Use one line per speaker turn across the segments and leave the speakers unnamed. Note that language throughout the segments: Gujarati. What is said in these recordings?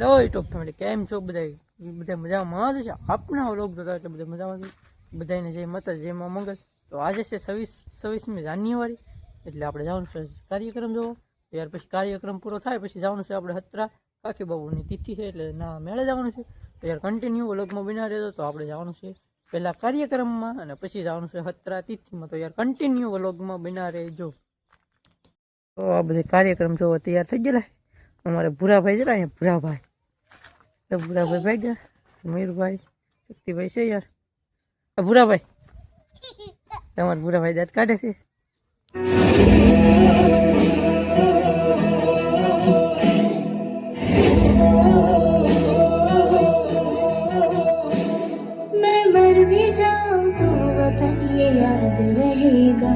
લો યુટ્યુબ ફેમિલી, કેમ છો બધા બધા મજામાં જ છે? આપના વ્લોગ જોતા એટલે બધા મજામાં છે. બધાને જય માતા, જય મંગલ. તો આજે છે છવ્વીસ, છવ્વીસમી જાન્યુઆરી, એટલે આપણે જવાનું છે કાર્યક્રમ જોવો. ત્યાર પછી કાર્યક્રમ પૂરો થાય પછી જવાનું છે આપણે હત્રા. કાકી બાબુની તિથિ છે એટલે ના, મેળે જવાનું છે. તો યાર કન્ટિન્યુ વ્લોગમાં બિના રહેતો તો આપણે જવાનું છે પહેલાં કાર્યક્રમમાં અને પછી જવાનું છે હત્રા તિથિમાં. તો યાર કન્ટિન્યુ વ્લોગમાં બિના રહેજો. તો આ બધે કાર્યક્રમ જોવો તૈયાર થઈ ગયેલા અમારે ભૂરાભાઈ જરા અહીંયા ભૂરાભાઈ તો ભૂરાભાઈ ભાઈ ગયા મયુરભાઈ શક્તિભાઈ છે યાર આ ભૂરાભાઈ તમારા ભૂરાભાઈ દાંત કાઢે છે
मैं मर भी जाऊं तो वतन ये याद रहेगा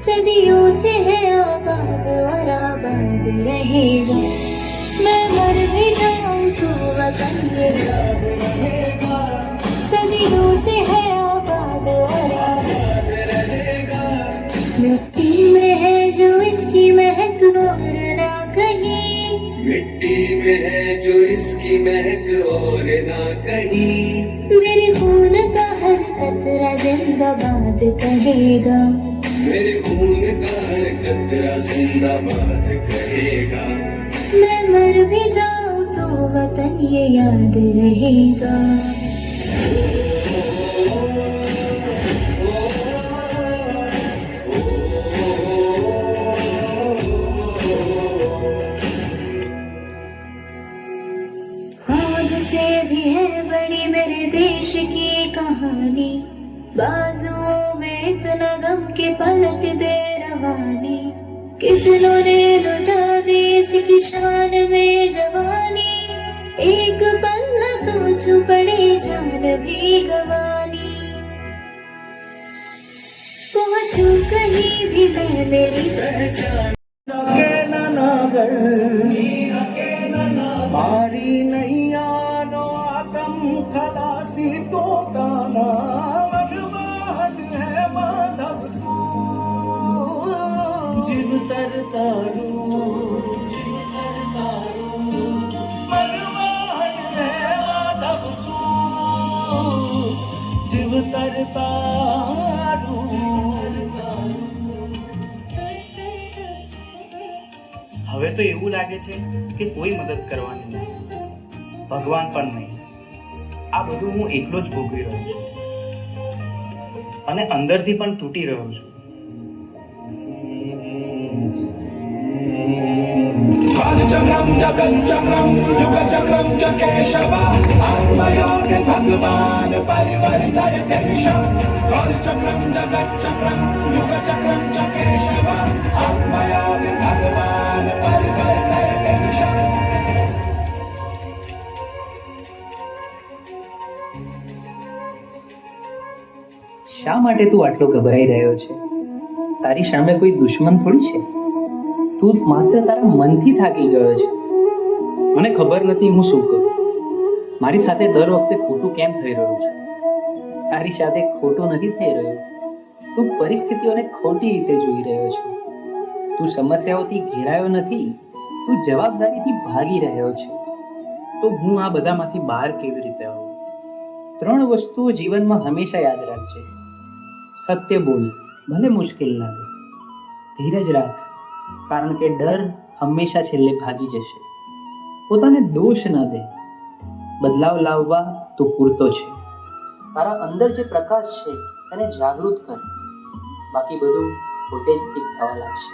सदियों से है आबाद और आबाद रहेगा मैं मर भी जाऊँ तो वतन ये याद रहेगा। सदियों से है आबाद और आबाद रहेगा मिट्टी में है जो इसकी महक और ना कहीं।
मिट्टी में है जो इसकी महक और ना कहीं।
मेरे खून का हर कतरा जिंदाबाद कहेगा।
मेरे खून का हर कतरा जिंदाबाद कहेगा।
मैं मर भी जाऊँ तो वतन ये याद रहेगा। से भी है बड़ी मेरे देश की कहानी। बाजुओं में इतना गम के पलट दे रवानी। कितनों ने लुटा ઉપદેશ કિશાન મેં જવાની એક પલ્લ સોચું પડે જાન ભીગવાની પહોંચું કહી
ભી મેં મેરી પહચાન કે નાનાગળ તો
એવું લાગે છે કે કોઈ મદદ કરવાની નહીં ભગવાન પણ નહીં આ બધું હું એકલો જ ભોગવી રહ્યો છું અને અંદરથી પણ તૂટી રહ્યો છું
कालचक्रं जगच्चक्रं युगचक्रं च केशव आत्मयोगिन् भगवान् परिवर्तयते विषम् कालचक्रं जगच्चक्रं युगचक्रं च केशव आत्मयोगिन् भगवान्
શા માટે તું આટલો ગભરાઈ રહ્યો છે? તારી સામે કોઈ દુશ્મન થોડી છે? તું માત્ર તારા મનથી થાકી ગયો છે. મને ખબર નથી હું શું કરું. મારી સાથે દર વખતે ખોટું કેમ થઈ રહ્યું છે? તારી સાથે ખોટું નથી થઈ રહ્યું. તું પરિસ્થિતિઓને ખોટી રીતે જોઈ રહ્યો છે. તું સમસ્યાઓથી ઘેરાયો નથી. તું જવાબદારીથી ભાગી રહ્યો છે. તો હું આ બધામાંથી બહાર કેવી રીતે આવું? ત્રણ વસ્તુઓ જીવનમાં હંમેશા યાદ રાખજે. સત્ય બોલ, ભલે મુશ્કેલ લાગે. ધીરજ રાખ, કારણ કે ડર હંમેશા છેલ્લે ભાગી જશે. પોતાને દોષ ન દે. બદલાવ લાવવા તો પૂરતો છે. તારા અંદર જે પ્રકાશ છે, તેને જાગૃત કર. બાકી બધું પોતે જ ઠીક થવા લાગશે.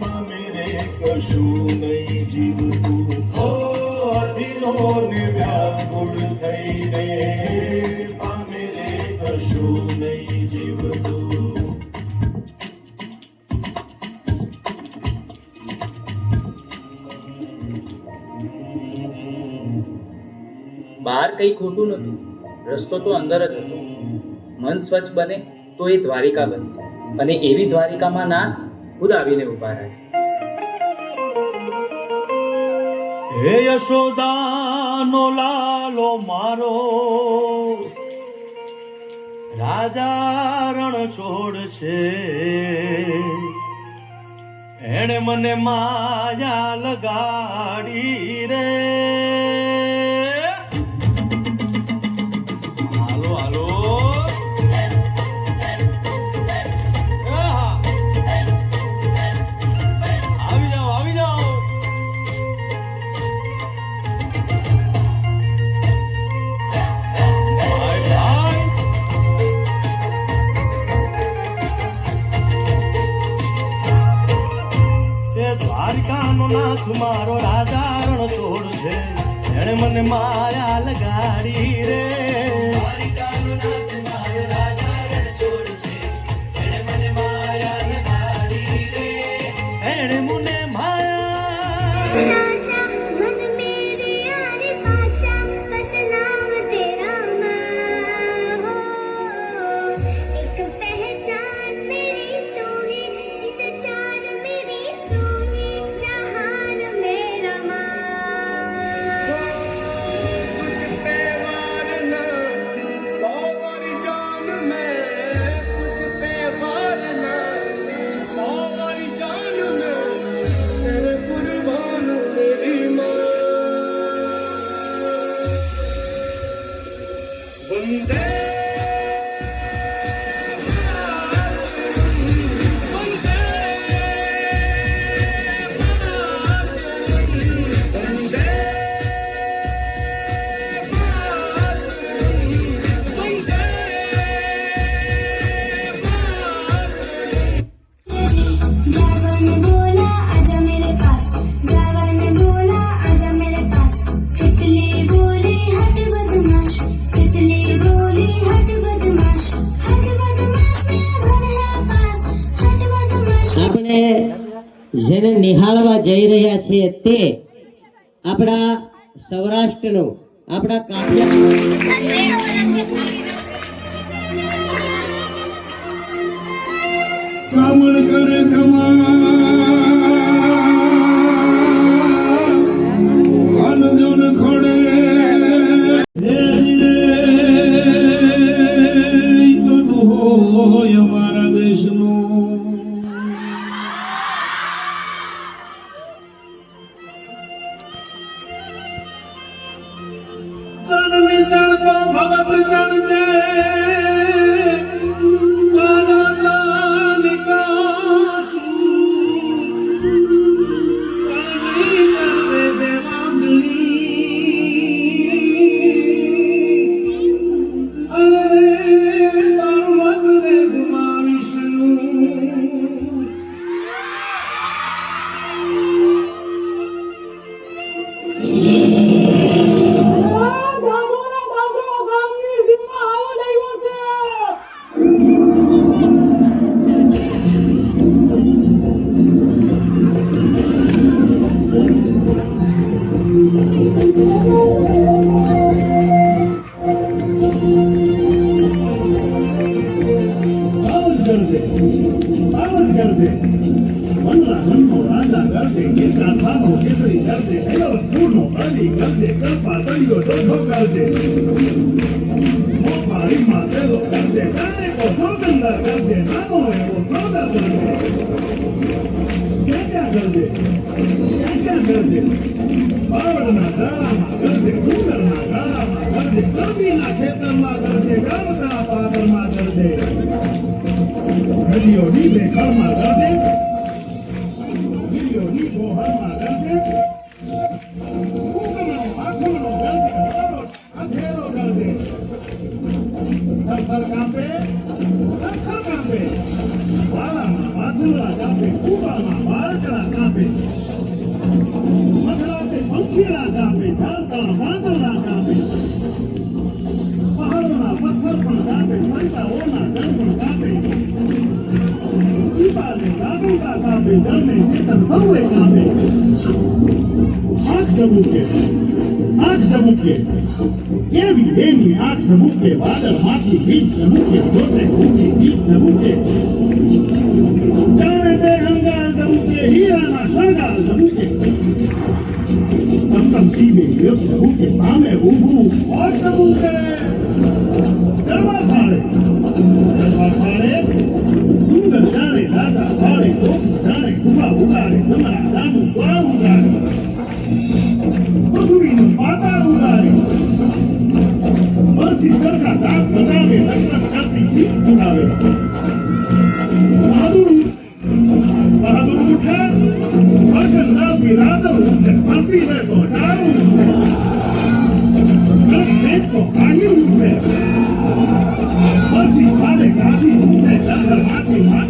પામે રે કશું નહીં જીવતું હો અધીરો ને વ્યાકુળ થઈને પામે રે કશું નહીં જીવતું
બહાર કંઈ ખોટું નથી. રસ્તો તો અંદર જ હતો. મન સ્વચ્છ બને તો એ દ્વારિકા બને. અને એવી દ્વારિકામાં ના ઉદાવીને ઊભા રાખે
હે યશોદાનો લાલો મારો, રાજા છોડ છે. એણે મને માયા લગાડી રે.
Amen. રહ્યા છે તે આપણા સૌરાષ્ટ્રનો આપણા
કાવ્ય জানতে કરજે સલબ પૂર્ણો અલી કરજે કલ્પા તળિયો ચોથો કરજે. મોપાળીમાં તેલો કરજે, કાને ઓછો ગંદા કરજે, નાનો એવો સૌદા કરજે. ક્યાં ક્યાં કરજે? ક્યાં ક્યાં કરજે? બાવળના ગાળામાં કરજે કુંદરના ગાળામાં કરજે કરબીના ખેતરમાં કરજે ગામના પાદરમાં કરજે. નદીઓ નીલે ઘરમાં કરજે. ગીરીઓ ની ગોહરમાં કાકા કાપે જામે ચેતન સૌએ કાપે આંખ ધબૂકે આંખ ધબૂકે કેવી એની આંખ ધબૂકે વાદળમાંથી બીજ ધબૂકે જોતે ઊંચી બીજ ધબૂકે જાણે તે રંગાળ ધબૂકે હીરાના શણગાર ધબૂકે તમ તમ યોગ ધબૂકે સામે ઊભું ઓર ધબૂકે દરવા ખાડે દરવા ખાડે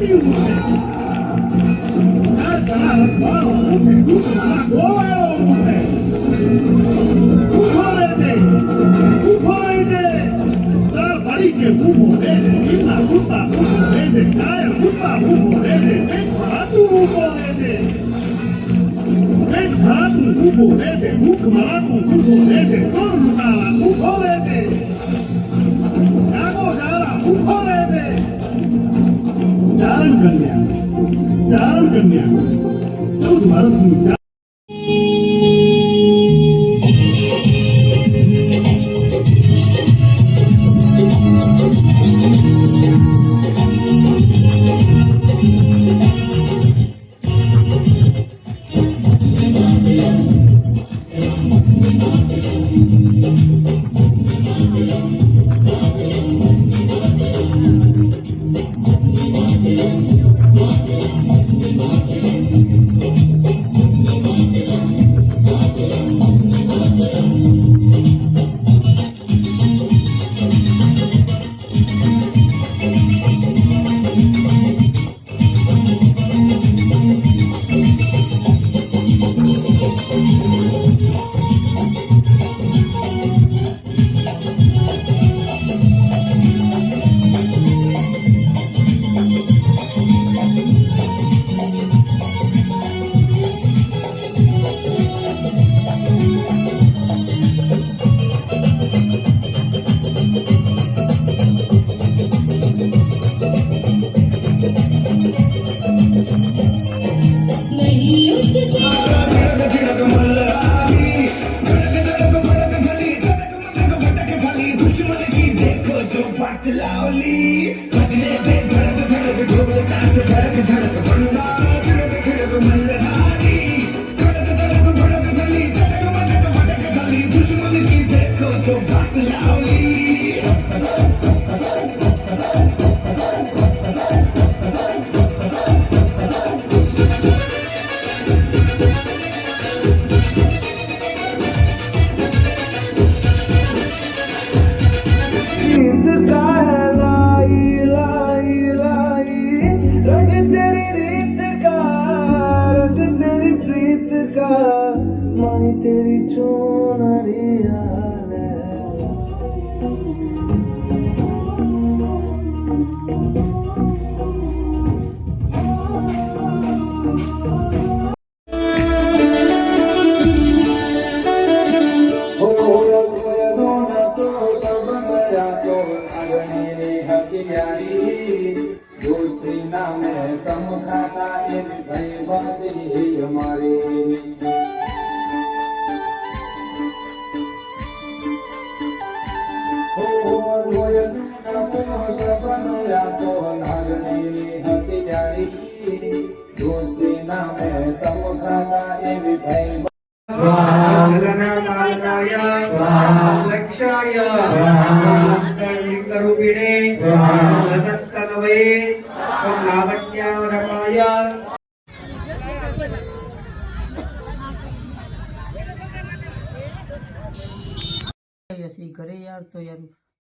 માંથી
caminhar. Tudo. Então.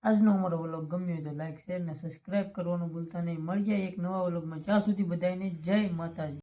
આજનો અમારો વ્લોગ ગમ્યો તો લાઈક શેર ને સબસ્ક્રાઇબ કરવાનું ભૂલતા નહીં. મળી જાય એક નવા વ્લોગમાં. જ્યાં સુધી બધાને જય માતાજી.